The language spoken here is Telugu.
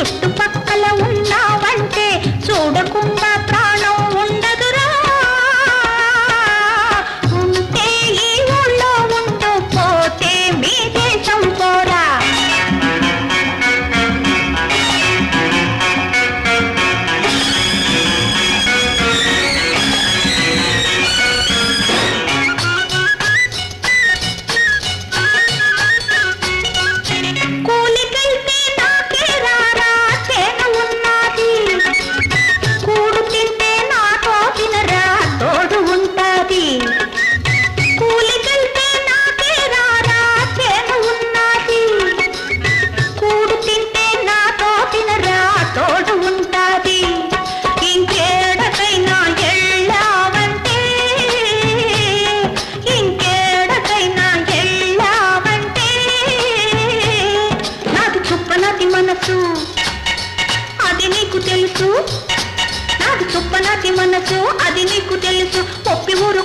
சுட்டும் తెలుసు? నాకు గొప్ప నాది మనసు అది నీకు తెలుసు. ఒప్పి ఊరు